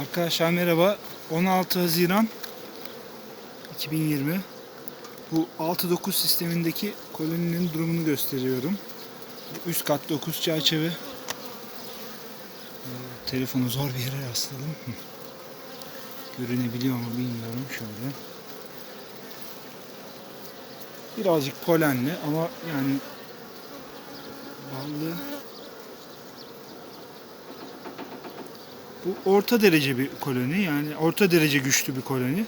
Arkadaşlar merhaba. 16 Haziran 2020. Bu 6-9 sistemindeki koloninin durumunu gösteriyorum. Üst kat 9 çerçeve. Ee, telefonu zor bir yere yasladım. Hı. Görünebiliyor mu bilmiyorum şöyle. Birazcık polenli ama yani ballı Bu orta derece bir koloni yani orta derece güçlü bir koloni.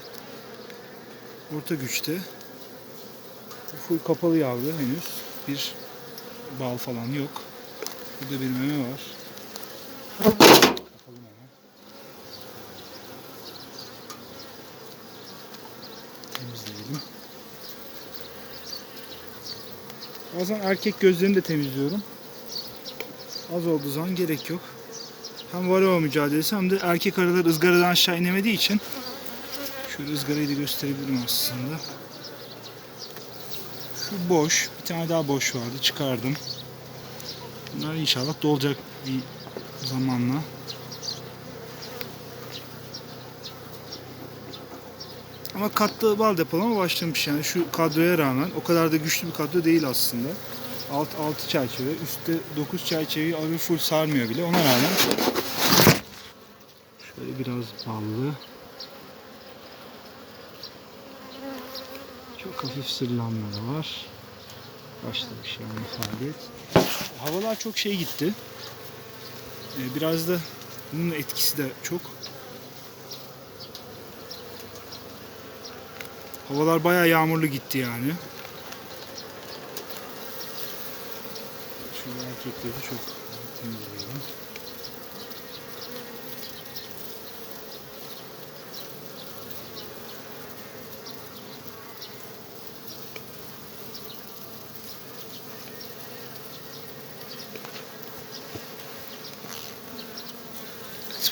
Orta güçte. Full kapalı yavru henüz. Bir bal falan yok. Burada bir meme var. Kapalı meme. Bazen erkek gözlerini de temizliyorum. Az olduğu zaman gerek yok hem varova mücadelesi hem de erkek arılar ızgaradan aşağı inemediği için şöyle ızgarayı da gösterebilirim aslında. Şu boş, bir tane daha boş vardı çıkardım. Bunlar inşallah dolacak bir zamanla. Ama katlı bal depolama başlamış yani şu kadroya rağmen o kadar da güçlü bir kadro değil aslında. Alt 6 çerçeve, üstte 9 çerçeveyi arı full sarmıyor bile ona rağmen Biraz ballı. Çok hafif sırlanma da var. Başlamış yani faaliyet. Havalar çok şey gitti. Ee, Biraz da bunun etkisi de çok. Havalar bayağı yağmurlu gitti yani. Şu erkekleri çok temizleyelim.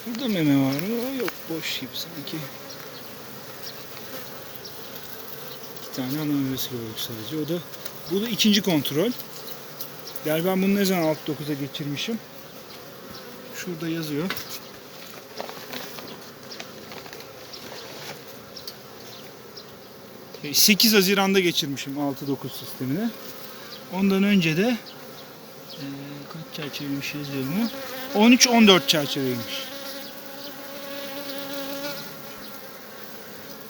Burada meme var mı? Yok boş gibi sanki. İki tane ana memesi gördük sadece. O da bu da ikinci kontrol. Yani ben bunu ne zaman alt 9'a geçirmişim? Şurada yazıyor. E, 8 Haziran'da geçirmişim 6-9 sistemini. Ondan önce de e, kaç çerçeveymiş yazıyor mu? 13-14 çerçeveymiş.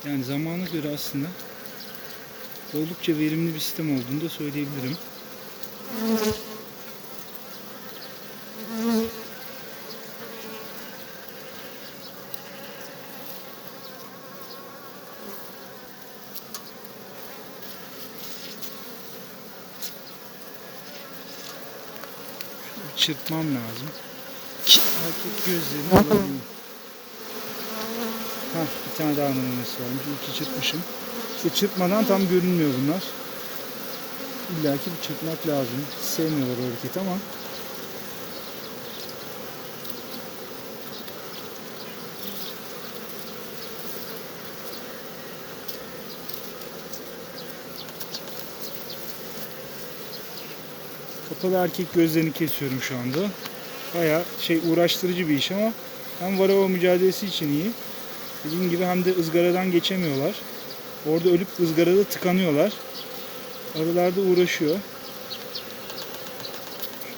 Yani zamana göre aslında oldukça verimli bir sistem olduğunu da söyleyebilirim. Çırpmam lazım. Ki Erkek gözlerini alayım. Hah, bir tane daha anomamesi varmış. İyi ki çırpmışım. İşte çırpmadan tam görünmüyor bunlar. İlla ki bir çırpmak lazım. Sevmiyorlar o hareketi ama. Kapalı erkek gözlerini kesiyorum şu anda. Baya şey uğraştırıcı bir iş ama hem varava mücadelesi için iyi. Dediğim gibi hem de ızgaradan geçemiyorlar. Orada ölüp ızgarada tıkanıyorlar. Arılar da uğraşıyor.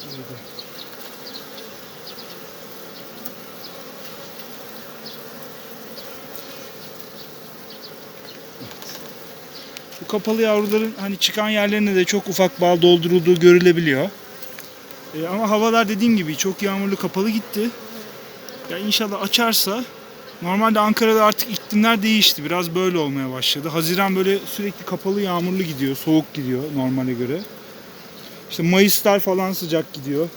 Şurada. Bu kapalı yavruların hani çıkan yerlerine de çok ufak bal doldurulduğu görülebiliyor. Ee, ama havalar dediğim gibi çok yağmurlu kapalı gitti. Ya inşallah açarsa Normalde Ankara'da artık iklimler değişti. Biraz böyle olmaya başladı. Haziran böyle sürekli kapalı yağmurlu gidiyor. Soğuk gidiyor normale göre. İşte Mayıslar falan sıcak gidiyor.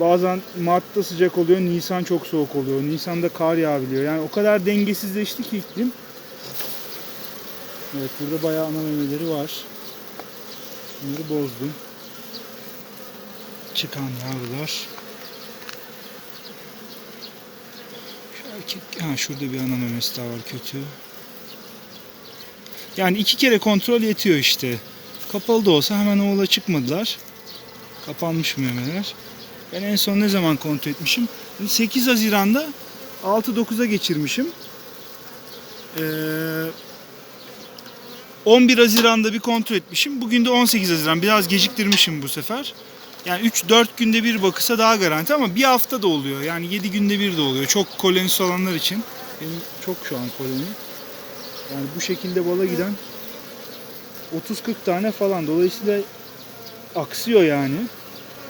Bazen Mart'ta sıcak oluyor. Nisan çok soğuk oluyor. Nisan'da kar yağabiliyor. Yani o kadar dengesizleşti ki iklim. Evet burada bayağı ana memeleri var. Bunları bozdum. Çıkan yavrular. Erkek, ha şurada bir ana memesi daha var kötü. Yani iki kere kontrol yetiyor işte. Kapalı da olsa hemen oğula çıkmadılar. Kapanmış memeler. Ben en son ne zaman kontrol etmişim? 8 Haziran'da 6-9'a geçirmişim. Ee, 11 Haziran'da bir kontrol etmişim. Bugün de 18 Haziran. Biraz geciktirmişim bu sefer. Yani 3-4 günde bir bakısa daha garanti ama bir hafta da oluyor. Yani 7 günde bir de oluyor. Çok kolonisi olanlar için. Benim çok şu an koloni. Yani bu şekilde bala giden 30-40 tane falan. Dolayısıyla aksıyor yani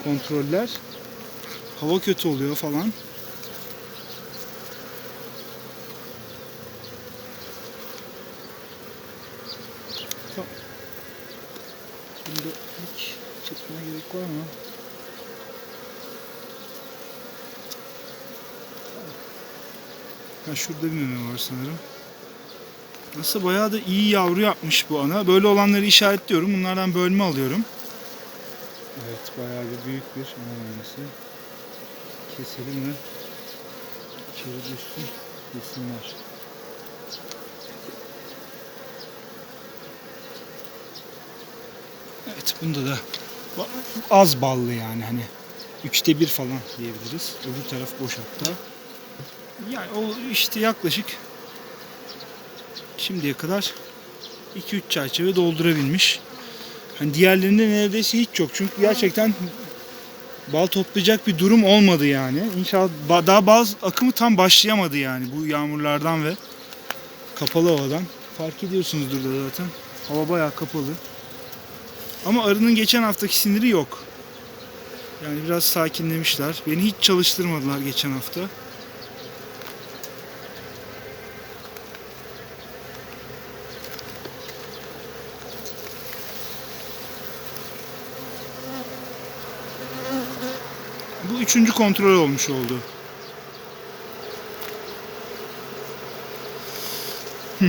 kontroller. Hava kötü oluyor falan. Şimdi hiç çıkmaya gerek var mı? Ha şurada bir meme var sanırım. Nasıl bayağı da iyi yavru yapmış bu ana. Böyle olanları işaretliyorum. Bunlardan bölme alıyorum. Evet bayağı bir büyük bir ana memesi. Keselim ve içeri düşsün. Yesinler. Evet bunda da az ballı yani hani üçte bir falan diyebiliriz. Öbür taraf boş hatta. Yani o işte yaklaşık şimdiye kadar 2-3 çerçeve doldurabilmiş. Hani diğerlerinde neredeyse hiç yok. Çünkü gerçekten bal toplayacak bir durum olmadı yani. İnşallah daha bazı akımı tam başlayamadı yani bu yağmurlardan ve kapalı havadan. Fark ediyorsunuzdur da zaten. Hava bayağı kapalı. Ama arının geçen haftaki siniri yok. Yani biraz sakinlemişler. Beni hiç çalıştırmadılar geçen hafta. Bu üçüncü kontrol olmuş oldu. Hı.